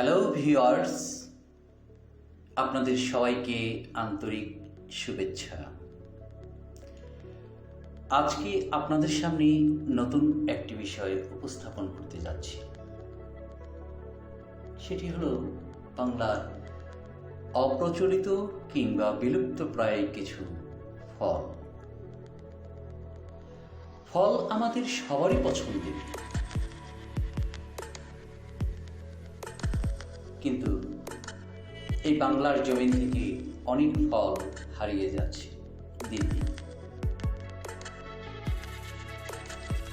Hello viewers আপনাদের সবাইকে আন্তরিক শুভেচ্ছা। আজকে আপনাদের সামনে নতুন একটি বিষয় উপস্থাপন করতে যাচ্ছি। সেটি হলো বাংলার অপ্রচলিত কিংবা বিলুপ্ত প্রায় কিছু ফল। ফল আমাদের সবারই পছন্দের। কিন্তু এই বাংলার জমিন থেকে অনেক ফল হারিয়ে যাচ্ছে দিন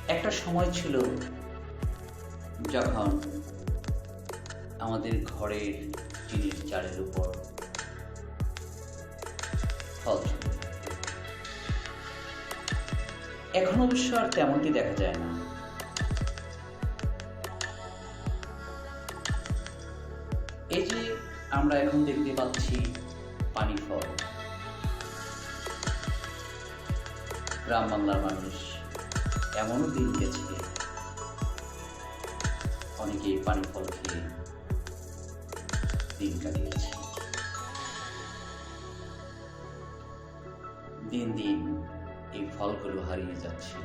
একটা সময় ছিল যখন আমাদের ঘরের টিনের চালের উপর ফল এখন অবশ্য আর তেমনটি দেখা যায় না। আমরা এখন দেখতে পাচ্ছি পানি ফল গ্রাম বাংলার মানুষ এমনও দিন গেছে। অনেকেই পানি ফল খেয়ে দিন কাটিয়েছে। দিন দিন এই ফলগুলো হারিয়ে যাচ্ছে।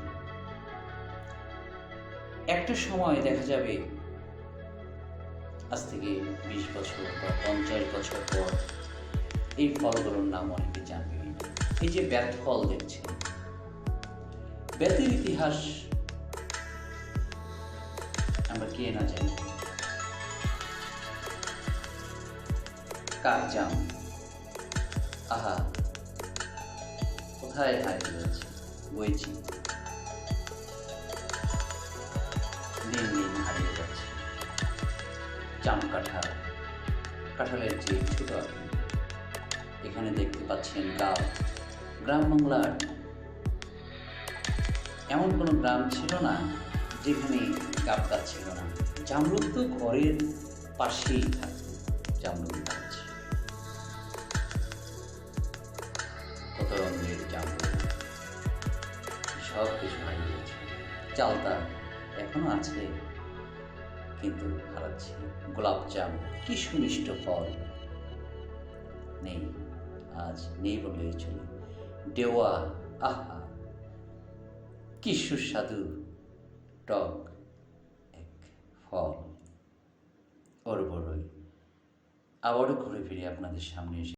একটা সময় দেখা যাবে আজ থেকে বিশ বছর বা পঞ্চাশ বছর পর এই ফলগুলোর নাম অনেকে জানবে। এই যে ব্যাত ফল দেখছে ব্যাতের ইতিহাস আমরা কে না জানি। কাকজাম আহা, কোথায় হারিয়ে যাচ্ছে বইছি। জাম কাঁঠাল। কাঁঠালের যে ছোট, এখানে দেখতে পাচ্ছেন গাও। গ্রাম বাংলার এমন কোনো গ্রাম ছিল না যেখানে গাব গাছ ছিল না। জামরুদ তো ঘরের পাশেই থাকতো, জামরুদ গাছ। কত রঙের জামরুদ। সব কিছু হারিয়ে গেছে চালতা এখনও আছে। কিন্তু হারাচ্ছে গোলাপ জাম, কি সুমিষ্ট ফল। নেই, আজ নেই বললেই চলে। দেওয়া আহা, কি সুস্বাদু টক এক ফল। ওর বড়ই আবারও ঘুরে ফিরে আপনাদের সামনে এসে।